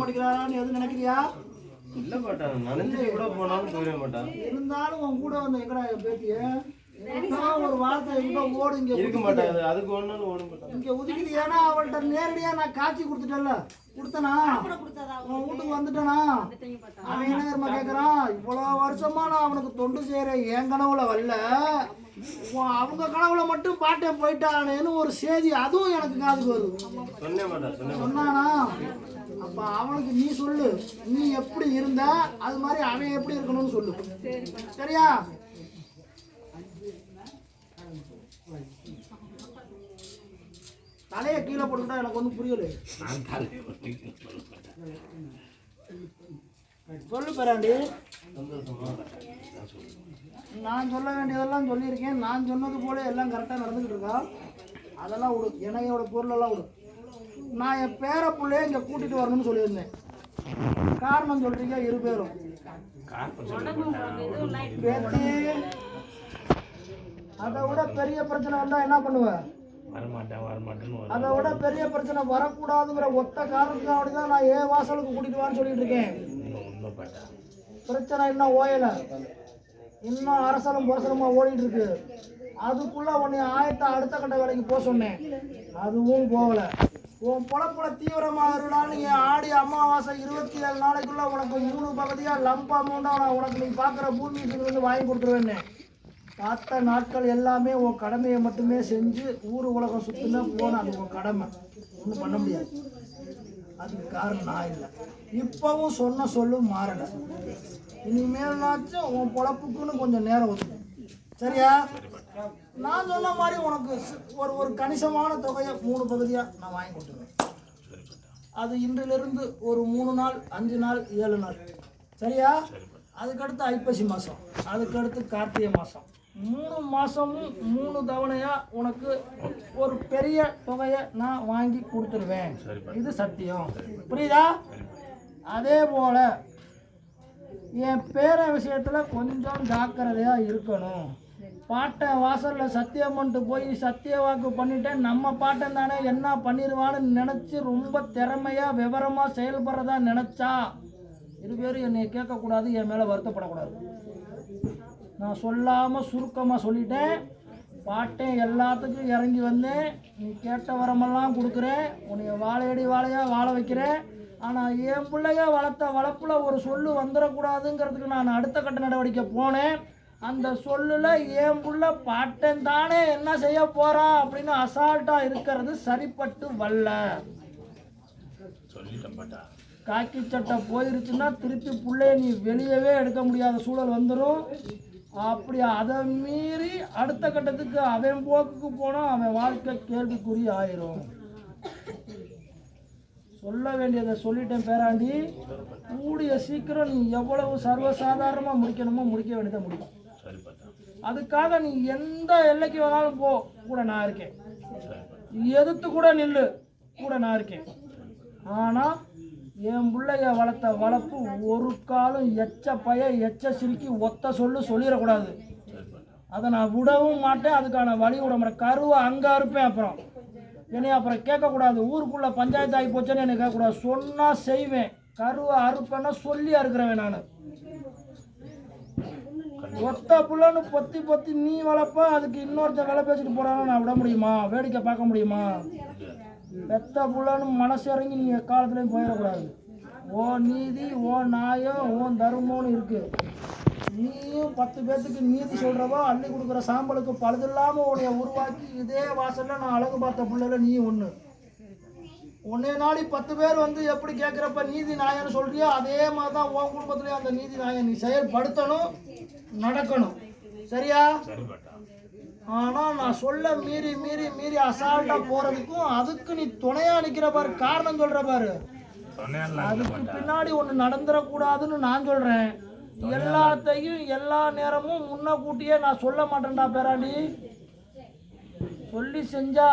மாட்டேங்கிறாரான்னு எதுவும் நினைக்கிறியா? இல்ல பாட்டா நினைச்சிட்டு கூட போனாலும் போயிட மாட்டான் இருந்தாலும் உன் கூட வந்த எங்கடா என் பேத்திய? ஒரு வார்த்தை எங்க ஓடு இங்க இருக்க மாட்டான் அது அதுக்கு ஒண்ணு ஓட மாட்டான் இங்க ஒதுக்கிது ஏன்னா அவள்கிட்ட நேரடியா நான் காட்சி கொடுத்துட்டேன்ல. கொடுத்தனா? உன் வீட்டுக்கு வந்துட்டேனா? அவன் என்ன தெரியுமா கேட்கறான் இவ்வளவு வருஷமா நான் அவனுக்கு தொண்டு செய்யறேன் என் கனவுல வரல. அவங்க கனவுல மட்டும் பாட்டேன் போயிட்டானேன்னு ஒரு செய்தி அதுவும் எனக்கு காதுக்கு வருது. சொன்னே மாட்டான் சொன்னே சொன்னானா? அப்ப அவனுக்கு நீ சொல்லு. நீ எப்படி இருந்த? அது மாதிரி அவன் எப்படி இருக்கணும்னு சொல்லு. சரியா? தலையை கீழே போட்டுக்கிட்டா எனக்கு ஒன்றும் புரியல. சொல்லு பேராண்டி. சந்தோஷமா? நான் சொல்ல வேண்டியதெல்லாம் சொல்லியிருக்கேன். நான் சொன்னது போல எல்லாம் கரெக்டாக நடந்துக்கிட்டு இருக்கா? அதெல்லாம் விடு. என்னையோட பொருளெல்லாம் விடு. நான் என் பேர பிள்ளைய இங்கே கூட்டிகிட்டு வரணும்னு சொல்லியிருந்தேன். காரணம் சொல்றீங்க இரு பேரும். அதை விட பெரிய பிரச்சனை வந்தால் என்ன பண்ணுவேன் வரமாட்டேன் வரமாட்டேன்னு அதை விட பெரிய பிரச்சனை வரக்கூடாதுங்கிற ஒத்த காரணத்துக்காக தான் நான் ஏன் வாசலுக்கு கூட்டிட்டு வான்னு சொல்லிட்டு இருக்கேன். பிரச்சனை இன்னும் ஓயல. இன்னும் அரசலம் புரசலமா ஓடிட்டு இருக்கு. அதுக்குள்ள உன்னை ஆயத்த அடுத்த கட்ட வேலைக்கு போக சொன்னேன். அதுவும் போகல. உன் பொழப்புல தீவிரமாக இருந்தாலும் நீ ஆடி அமாவாசை இருபத்தி ஏழு நாளைக்குள்ள உனக்கு மூணு பகுதியா லம்ப் அமௌண்டா நான் உனக்கு நீ பார்க்குற பூமி வந்து வாங்கி கொடுத்துருவேன்னு. பார்த்த நாட்கள் எல்லாமே உன் கடமையை மட்டுமே செஞ்சு ஊர் உலகம் சுற்றினா போன அது உன் கடமை. ஒன்றும் பண்ண முடியாது. அதுக்கு காரணம் நான் இல்லை. இப்போவும் சொன்ன சொல்லும் மாறலை. இனிமேல்னாச்சும் உன் பொழப்புக்குன்னு கொஞ்சம் நேரம் ஒதுக்கு. சரியா? நான் சொன்ன மாதிரி உனக்கு ஒரு ஒரு கணிசமான தொகையை மூணு பகுதியாக நான் வாங்கி கொடுத்துருவேன். அது இன்றிலிருந்து ஒரு மூணு நாள் அஞ்சு நாள் ஏழு நாள். சரியா? அதுக்கடுத்து ஐப்பசி மாதம் அதுக்கடுத்து கார்த்திகை மாதம் மூணு மாதமும் மூணு தவணையாக உனக்கு ஒரு பெரிய தொகையை நான் வாங்கி கொடுத்துருவேன். இது சத்தியம். புரியுதா? அதே போல் என் பேரன் விஷயத்தில் கொஞ்சம் ஜாக்கிரதையாக இருக்கணும். பாட்டை வாசலில் சத்தியம் பண்ணிட்டு போய் சத்திய வாக்கு பண்ணிட்டேன். நம்ம பாட்டன் தானே என்ன பண்ணிடுவான்னு நினச்சி ரொம்ப திறமையாக விவரமாக செயல்படுறதா நினச்சா இரு பேரும் என்னை கேட்கக்கூடாது என் மேலே வருத்தப்படக்கூடாது. நான் சொல்லாமல் சுருக்கமாக சொல்லிட்டேன். பாட்டேன் எல்லாத்துக்கும் இறங்கி வந்தேன் நீ கேட்ட வரமெல்லாம் கொடுக்குறேன் உன்னைய வாழையடி வாழையாக வாழ வைக்கிறேன் ஆனால் என் பிள்ளைய வளர்த்த வளர்ப்புல ஒரு சொல்லு வந்துடக்கூடாதுங்கிறதுக்கு நான் அடுத்த கட்ட நடவடிக்கை போனேன். அந்த சொல்லில் என் புள்ள பாட்டன் தானே என்ன செய்ய போகிறான் அப்படின்னு அசால்ட்டாக இருக்கிறது சரிப்பட்டு வல்ல. காக்கி சட்டை போயிருச்சுன்னா திருப்பி புள்ளைய நீ வெளியவே எடுக்க முடியாத சூழல் வந்துடும் அப்படி அதை மீறி அடுத்த கட்டத்துக்கு அவன் போக்குக்கு போனால் அவன் வாழ்க்கை கேள்விக்குறி ஆயிரும். சொல்ல வேண்டியதை சொல்லிட்டேன் பேராண்டி. கூடிய சீக்கிரம் நீ எவ்வளவு சர்வசாதாரணமாக முடிக்கணுமோ முடிக்க வேண்டியதை முடியும் சரி அதுக்காக நீ எந்த எல்லைக்கு வேணாலும் போ. கூட நான் இருக்கேன். எதிர்த்து கூட நில்லு. கூட நான் இருக்கேன். ஆனால் என் பிள்ளைய வளர்த்த வளர்ப்பு ஒரு காலம் எச்ச பய எச்ச சிரிக்கி ஒத்த சொல்லு சொல்லிடக்கூடாது. அதை நான் விடவும் மாட்டேன் அதுக்கான வழி விட மாட்டேன். கருவை அங்கே இருப்பேன் அப்புறம். என்னை அப்புறம் கேட்கக்கூடாது. ஊருக்குள்ளே பஞ்சாயத்து ஆகி போச்சேன்னு என்னை கேட்கக்கூடாது. சொன்னால் செய்வேன். கருவை அறுப்பேன்னா சொல்லி அறுக்கிறவன் நான். ஒத்த புள்ளன்னு பொத்தி பொத்தி நீ வளர்ப்ப அதுக்கு இன்னொருத்தன் வேலை பேசிட்டு போறான்னு நான் விட முடியுமா? வேடிக்கை பார்க்க முடியுமா? பெத்த புள்ளன்னு மனசு இறங்கி நீ எக்காலத்துலேயும் போயிடக்கூடாது. ஓ நீதி ஓ நியாயம் ஓ தர்மம்னு இருக்கு. நீயும் பத்து பேர்த்துக்கு நீதி சொல்கிறவோ அள்ளி கொடுக்குற சாம்பலுக்கு பழுதில்லாமல் உன்னைய உருவாக்கி இதே வாசலில் நான் அழகு பார்த்த பிள்ளைல நீ ஒன்று ஒன்றே நாளை பத்து பேர் வந்து எப்படி கேட்குறப்ப நீதி நாயன்னு சொல்கிறியோ அதே மாதிரி தான் உன் குடும்பத்துலேயும் அந்த நீதி நாயன் நீ செயல்படுத்தணும் நடக்கணும். சரியா? ஆனால் நான் சொல்ல மீறி மீறி மீறி அசால்ட்டாக போகிறதுக்கும் அதுக்கு நீ துணையாக நிற்கிற பாரு. காரணம் சொல்கிற பாரு. அதுக்கு பின்னாடி ஒன்று நடந்துடக்கூடாதுன்னு நான் சொல்கிறேன் எல்லாத்தையும் எல்லா நேரமும் முன்ன கூட்டியே நான் சொல்ல மாட்டேன்டா பேராண்டி. சொல்லி செஞ்சா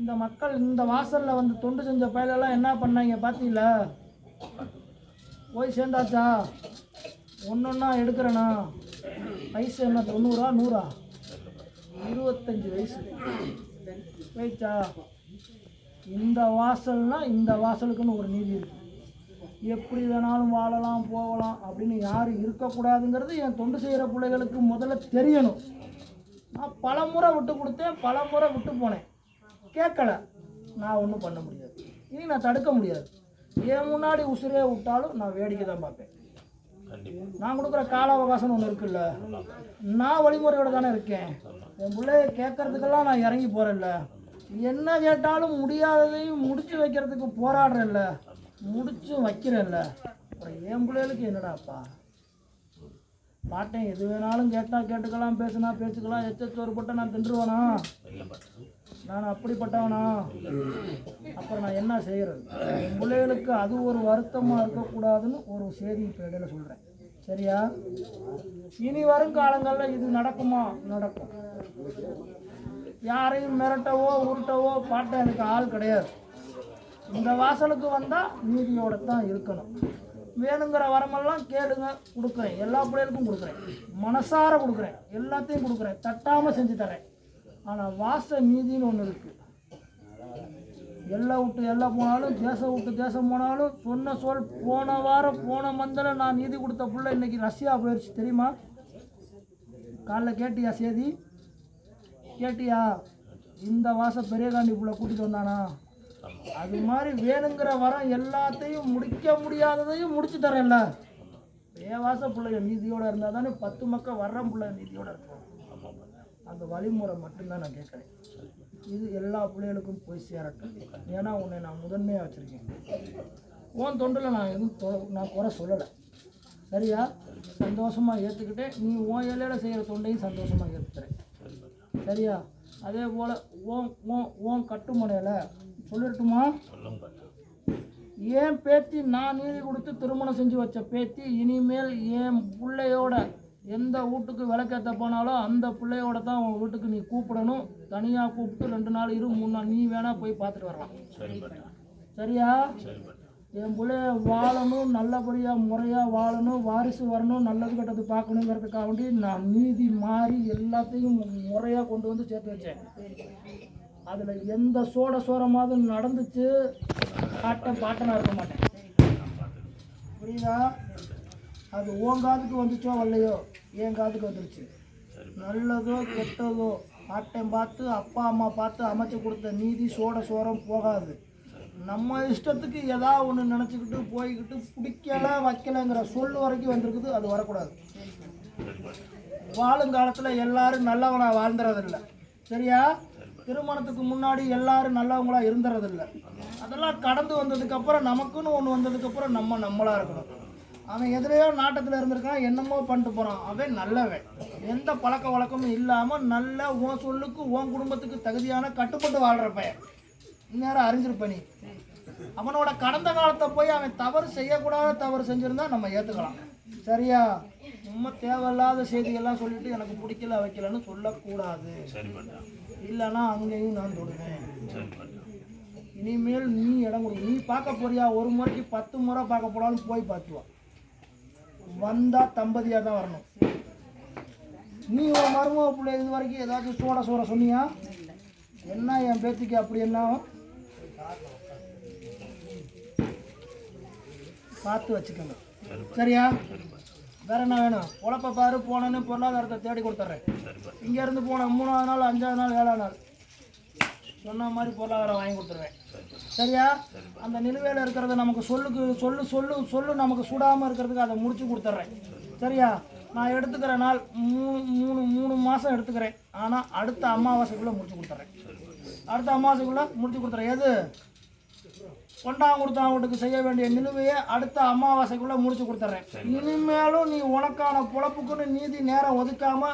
இந்த மக்கள் இந்த வாசலில் வந்து தொண்டு செஞ்ச பயலெல்லாம் என்ன பண்ணாங்க பார்த்தீங்களா போய் சேர்ந்தாச்சா? ஒன்றொன்னா எடுக்கிறேண்ணா வயசு என்ன தொண்ணூறா? நூறா? இருபத்தஞ்சி வயசு. போயிடுச்சா இந்த வாசல்னா இந்த வாசலுக்குன்னு ஒரு நீதி இருக்கு. எப்படி வேணாலும் வாழலாம் போகலாம் அப்படின்னு யாரும் இருக்கக்கூடாதுங்கிறது என் தொண்டு செய்கிற பிள்ளைகளுக்கு முதல்ல தெரியணும். நான் பல முறை விட்டு கொடுத்தேன் பல முறை விட்டு போனேன். கேட்கல. நான் ஒன்றும் பண்ண முடியாது. இனி நான் தடுக்க முடியாது. என் முன்னாடி உசுரே விட்டாலும் நான் வேடிக்கை தான் பார்ப்பேன். நான் கொடுக்குற கால அவகாசம்னு ஒன்று இருக்குல்ல? நான் வழிமுறையோட தானே இருக்கேன். என் பிள்ளைய கேட்கறதுக்கெல்லாம் நான் இறங்கி போகிறேன்ல என்ன கேட்டாலும் முடியாததையும் முடிச்சு வைக்கிறதுக்கு போராடுறேன்ல. முடிச்சும் வைக்கிறேன்ல. அப்புறம் என் பிள்ளைகளுக்கு என்னடாப்பா? பாட்டேன் எது வேணாலும் கேட்டால் கேட்டுக்கலாம் பேசுனா பேசிக்கலாம். எச்சோறு போட்ட நான் தின்றுவானா? நான் அப்படிப்பட்டவனா? அப்புறம் நான் என்ன செய்கிறது என் பிள்ளைகளுக்கு அது ஒரு வருத்தமாக இருக்கக்கூடாதுன்னு ஒரு செய்தி இப்போ இடையில சொல்கிறேன் சரியா? இனி வரும் காலங்களில் இது நடக்குமா? நடக்கும். யாரையும் மிரட்டவோ உருட்டவோ பாட்ட எனக்கு ஆள் கிடையாது. இந்த வாசலுக்கு வந்தால் நீதியோட தான் இருக்கணும். வேணுங்கிற வரமெல்லாம் கேளுங்க கொடுக்குறேன். எல்லா பிள்ளைகளுக்கும் கொடுக்குறேன். மனசார கொடுக்குறேன். எல்லாத்தையும் கொடுக்குறேன். தட்டாமல் செஞ்சு தரேன். ஆனால் வாச நீதின்னு ஒன்று இருக்குது எல்லாம் விட்டு எல்லாம் போனாலும் தேசம் விட்டு தேசம் போனாலும் சொன்ன சொல் போன வாரம் போன மந்தில் நான் நீதி கொடுத்த பிள்ளை இன்றைக்கி ரஷ்யா போயிடுச்சு தெரியுமா? காலைல கேட்டியா சேதி? கேட்டியா? இந்த வாசம் பெரியகாண்டி புள்ள கூட்டிகிட்டு வந்தானா? அது மாதிரி வேணுங்கிற வரம் எல்லாத்தையும் முடிக்க முடியாததையும் முடிச்சு தரேன்ல. ஏவாச பிள்ளைய நீதியோட இருந்தால் தானே பத்து மக்கள் வர்ற பிள்ளை நீதியோட இருக்கும் ஆமாம் அந்த வழிமுறை மட்டும்தான் நான் கேட்குறேன். இது எல்லா பிள்ளைகளுக்கும் போய் சேரட்டும். ஏன்னா உன்னை நான் முதன்மையாக வச்சுருக்கேன். உன் தொண்டில் நான் எதுவும் தொ- நான் குறை சொல்லலை. சரியா? சந்தோஷமாக ஏற்றுக்கிட்டேன் நீ உன் ஏழையில் செய்கிற தொண்டையும் சந்தோஷமாக ஏற்றுக்கிறேன் சரியா? அதே போல் ஓம் ஓம் ஓம் கட்டுமனையில் சொல்லிடட்டுமா ஏன் பேத்தி நான் நீதி கொடுத்து திருமணம் செஞ்சு வச்ச பேத்தி இனிமேல் என் பிள்ளையோட எந்த வீட்டுக்கு விளக்கேற்ற போனாலும் அந்த பிள்ளையோட தான் உன் வீட்டுக்கு நீ கூப்பிடணும். தனியாக கூப்பிட்டு ரெண்டு நாள் இரு மூணு நாள் நீ வேணால் போய் பார்த்துட்டு வரலாம். சரியா? என் பிள்ளைய வாழணும் நல்லபடியாக முறையாக வாழணும் வாரிசு வரணும் நல்லது கெட்டது பார்க்கணுங்கிறதுக்காக வேண்டி நான் நீதி மாறி எல்லாத்தையும் முறையாக கொண்டு வந்து சேர்த்து வச்சேன். அதில் எந்த சோட சோரமாவது நடந்துச்சு பாட்டன் பாட்டனாக இருக்க மாட்டேன். புரியுதா? அது உன் காதுக்கு வந்துச்சோ வரலையோ என் காதுக்கு வந்துருச்சு. நல்லதோ கெட்டதோ பாட்டம் பார்த்து அப்பா அம்மா பார்த்து அமைச்சு கொடுத்த நீதி சோட சோரம் போகாது. நம்ம இஷ்டத்துக்கு ஏதாவது ஒன்று நினச்சிக்கிட்டு போய்கிட்டு பிடிக்கல வைக்கலைங்கிற சொல் வரைக்கும் வந்திருக்குது அது வரக்கூடாது. வாழும் காலத்தில் எல்லாரும் நல்லவனாக வாழ்ந்துறதில்ல. சரியா? திருமணத்துக்கு முன்னாடி எல்லாரும் நல்லவங்களாக இருந்துறதில்ல. அதெல்லாம் கடந்து வந்ததுக்கப்புறம் நமக்குன்னு ஒன்று வந்ததுக்கப்புறம் நம்ம நம்மளாக இருக்கணும். அவன் எதிரையோ நாட்டத்தில் இருந்திருக்கான் என்னமோ பண்ணிட்டு போகிறான் அவன் நல்லவன். எந்த பழக்க வழக்கமும் இல்லாமல் நல்ல உன் சொல்லுக்கு உன் குடும்பத்துக்கு தகுதியான கட்டுப்பட்டு வாழ்கிற பையன். இந்நேரம் அறிஞ்சிருப்ப நீ. அவனோட கடந்த காலத்தை போய் அவன் தவறு செய்யக்கூடாத தவறு செஞ்சிருந்தா நம்ம ஏற்றுக்கலாம் சரியா? நம்ம தேவையில்லாத செய்திகள்லாம் சொல்லிட்டு எனக்கு பிடிக்கல வைக்கலன்னு சொல்லக்கூடாது. இல்லைன்னா அங்கேயும் நான் தொடுவேன். இனிமேல் நீ இடம் கொடு. நீ பார்க்க போறியா? ஒரு முறைக்கு பத்து முறை பார்க்க போனாலும் போய் பார்த்துவா. வந்தா தம்பதியாக தான் வரணும். நீ உன் மருமக பிள்ளை இது வரைக்கும் ஏதாச்சும் சோட சோட சொன்னியா? என்ன என் பேத்திக்கு அப்படி என்ன பார்த்து வச்சுக்கோங்க சரியா? வேற என்ன வேணும்? உழப்ப பாரு போனேன்னு பொருளாதாரத்தை தேடி கொடுத்துட்றேன். இங்கேருந்து போன மூணாவது நாள் அஞ்சாவது நாள் ஏழாவது நாள் சொன்ன மாதிரி பொருளாதாரம் வாங்கி கொடுத்துருவேன். சரியா? அந்த நிலுவையில் இருக்கிறத நமக்கு சொல்லுக்கு சொல்லு சொல்லு சொல்லு நமக்கு சுடாமல் இருக்கிறதுக்கு அதை முடிச்சு கொடுத்துட்றேன். சரியா? நான் எடுத்துக்கிற நாள் மூணு மூணு மூணு மாதம் எடுத்துக்கிறேன். ஆனால் அடுத்த அமாவாசைக்குள்ளே முடிச்சு கொடுத்துட்றேன். அடுத்த அமாவாசைக்குள்ளே முடிச்சு கொடுத்துறேன் எது? கொண்டாங்க கொடுத்தான் வீட்டுக்கு செய்ய வேண்டிய நிலுவையை அடுத்த அமாவாசைக்குள்ளே முடிச்சு கொடுத்துட்றேன். இனிமேலும் நீ உனக்கான பொழப்புக்குன்னு நீதி நேரம் ஒதுக்காம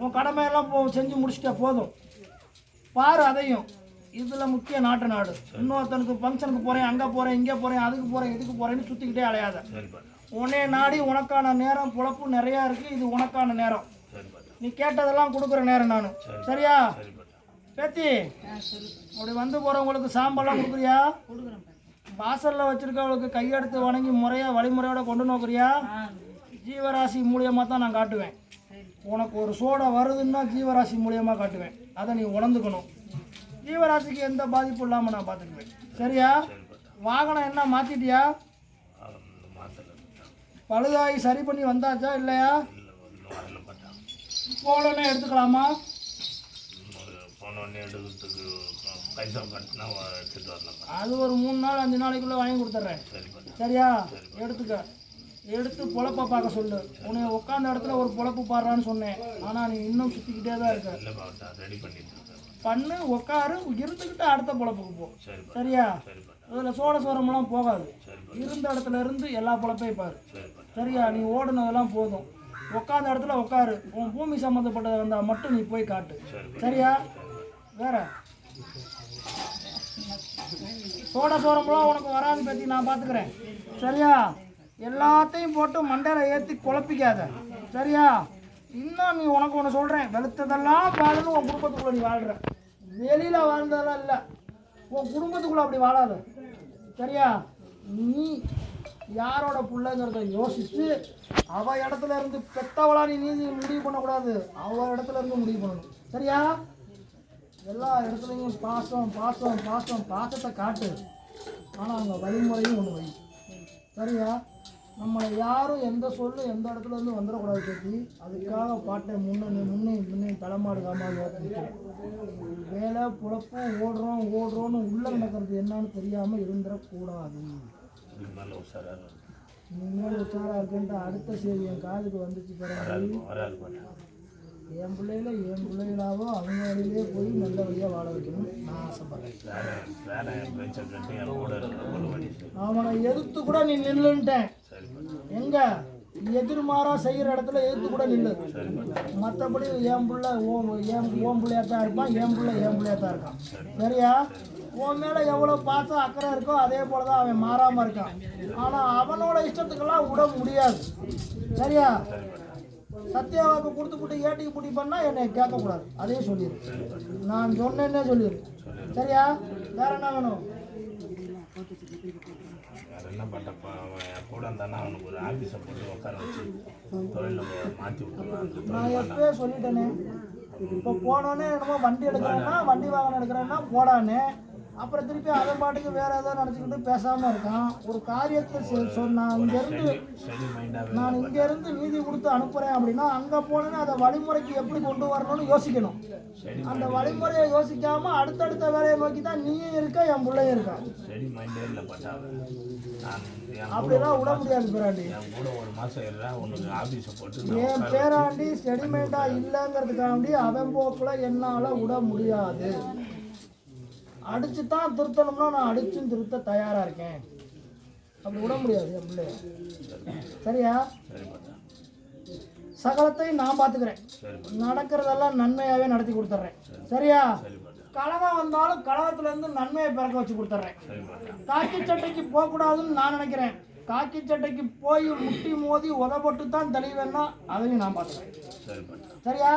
உன் கடமையெல்லாம் போ செஞ்சு முடிச்சிட்டா போதும். பாரு அதையும். இதில் முக்கிய நாட்டு நாடு. இன்னொருத்தனுக்கு ஃபங்க்ஷனுக்கு போகிறேன் அங்கே போகிறேன் இங்கே போகிறேன் அதுக்கு போகிறேன் இதுக்கு போகிறேன்னு சுற்றிக்கிட்டே அலையாத. உன்னைய நாடி உனக்கான நேரம் பொழப்பு நிறையா இருக்குது இது உனக்கான நேரம். நீ கேட்டதெல்லாம் கொடுக்குற நேரம் நான். சரியா? பேத்தி அப்படி வந்து போகிறவங்களுக்கு சாம்பல்லாம் கொடுக்குறியா? வாசலில் வச்சிருக்கவளுக்கு கையெடுத்து வணங்கி முறையாக வழிமுறையோட கொண்டு நோக்குறியா? ஜீவராசி மூலியமாக தான் நான் காட்டுவேன். உனக்கு ஒரு சோடை வருதுன்னா ஜீவராசி மூலியமாக காட்டுவேன். அதை நீ உணர்ந்துக்கணும். ஜீவராசிக்கு எந்த பாதிப்பும் இல்லாமல் நான் பார்த்துக்குவேன். சரியா? வாகனம் என்ன மாற்றிட்டியா பழுதாகி சரி பண்ணி வந்தாச்சா இல்லையா? இல்லை ஒன்றும் வரல பட்டா போலனே எடுத்துக்கலாமா? உடனே எடுக்கிறதுக்கு பைசா கட்டினா எடுத்துட்டு வரலாம்? அது ஒரு மூணு நாள் அஞ்சு நாளைக்குள்ளே வாங்கி கொடுத்துட்றேன். சரியா? எடுத்துக்க. எடுத்து பொழப்ப பார்க்க சொல்லு. உன்னை உட்காந்த இடத்துல ஒரு பொழப்பு பாடுறான்னு சொன்னேன். ஆனால் நீ இன்னும் சுற்றிக்கிட்டே தான் இருக்க. இல்லை பட்டா ரெடி பண்ணிட்டு பண்ணு உட்காரு இருந்துக்கிட்டு அடுத்த பொழப்புக்கு போ. சரியா? அதில் சோட சோரமெல்லாம் போகாது. இருந்த இடத்துல இருந்து எல்லா பொழப்பையும் பாரு. சரியா? நீ ஓடுனதெல்லாம் போதும். உட்காந்த இடத்துல உட்காரு உன் பூமி சம்மந்தப்பட்டதை வந்தால் மட்டும் நீ போய் காட்டு. சரியா? வேற? சோட சோரம்லாம் உனக்கு வராது பற்றி நான் பார்த்துக்கிறேன் சரியா? எல்லாத்தையும் போட்டு மண்டையில் ஏற்றி குழப்பிக்காத. சரியா? இன்னும் நீ உனக்கு ஒன்று சொல்கிறேன் வெளுத்ததெல்லாம் வாழணும் உன் குடும்பத்துக்குள்ளே நீ வாழ்கிற வெளியில் வாழ்ந்ததெல்லாம் இல்லை. உன் குடும்பத்துக்குள்ளே அப்படி வாழாத. சரியா? நீ யாரோட பிள்ளைங்கிறத யோசிச்சு அவள் இடத்துல இருந்து பெத்தவளா நீ நீதி முடிவு பண்ணக்கூடாது. அவள் இடத்துல இருந்து முடிவு பண்ணணும். சரியா? எல்லா இடத்துலையும் பாசம் பாசம் பாசம் பாசத்தை காட்டு. ஆனால் அங்கே வழிமுறையும் ஒன்று வை. சரியா? நம்மளை யாரும் எந்த சொல்லு எந்த இடத்துல இருந்து வந்துடக்கூடாது கேட்டி. அதுக்காக பாட்டை முன்னே முன்னே முன்னே தலைமாடுகாமல் நிற்கிறேன் வேலை புழப்பு ஓடுறோம் ஓடுறோன்னு உள்ளே நடக்கிறது என்னன்னு தெரியாமல் இருந்துடக்கூடாது. இதுக்கு உஷாராக இருக்குன்ட்டு அடுத்த செய்தி என் காதுக்கு வந்துச்சு பிறகு என் பிள்ளைகள என் பிள்ளைகளாவோ அவங்க வழியிலே போய் நல்ல வழியாக வாழ வைக்கணும் நான் ஆசைப்படுறேன். அவனை எதிர்த்து கூட நீ நில்லுன்ட்டேன். எங்க? எதிர்மாறா செய்கிற இடத்துல எதிர்த்து கூட நில்லு. மற்றபடி என் பிள்ளை ஓ என் ஓன் பிள்ளையா தான் இருப்பான் என் பிள்ளை என் பிள்ளையா தான் இருக்கான். சரியா? உன் மேலே எவ்வளோ பாசம் அக்கறை இருக்கோ அதே போல் தான் அவன் மாறாமல் இருக்கான். ஆனால் அவனோட இஷ்டத்துக்கெல்லாம் விட முடியாது. சரியா? சத்யாவாக்கு கொடுத்து போட்டு ஏட்டிக்கு பூட்டி பண்ணா என்னை கேட்கக்கூடாது. அதையும் சொல்லிடு. நான் சொன்னேன்னே சொல்லிடு. சரியா? வேற என்ன வேணும்? வேற என்ன பட்டப்பா அவன் என் கூட இருந்தானா அவனுக்கு ஒரு ஆஃபீஸை போட்டு உட்கார வச்சு தொழிலில் மாற்றி விட்டுருவான் நான் எப்பயே சொல்லிட்டேனே. இப்போ போனோன்னே என்னமோ வண்டி எடுக்கிறேன்னா வண்டி வாகனம் எடுக்கிறேன்னா போடானே. அப்புறம் திருப்பி அவன் பாட்டுக்கு வேற ஏதோ நினச்சிக்கிட்டு பேசாமல் இருக்கான். ஒரு காரியத்தை செ- சொ- நான் இங்கேருந்து நான் இங்கேருந்து நீதி கொடுத்து அனுப்புகிறேன் அப்படின்னா அங்கே போனேன்னா அதை வழிமுறைக்கு எப்படி கொண்டு வரணும்னு யோசிக்கணும். அந்த வழிமுறையை யோசிக்காம அடுத்தடுத்த வேலையை நோக்கி தான் நீயும் இருக்க என் பிள்ளையும் இருக்கா. அப்படிலாம் விட முடியாது பிராண்டி. என் பேராண்டி செடிமெண்டா இல்லைங்கிறதுக்காண்டி அவன் போக்கில் என்னால் விட முடியாது. அடிச்சு தான் திருத்தணும்னா நான் அடிச்சும் திருத்த தயாராக இருக்கேன். அப்படி விட முடியாது என் பிள்ளைய சரியா? சகலத்தையும் நான் பார்த்துக்கிறேன். நடக்கிறதெல்லாம் நன்மையாகவே நடத்தி கொடுத்துட்றேன். சரியா? கழகம் வந்தாலும் கழகத்துலேருந்து நன்மையை பிறக்க வச்சு கொடுத்துட்றேன். காக்கி சட்டைக்கு போகக்கூடாதுன்னு நான் நினைக்கிறேன். காக்கி சட்டைக்கு போய் முட்டி மோதி உதப்பட்டு தான் தெளிவேன்னா அதையும் நான் பார்த்துக்கிறேன். சரியா?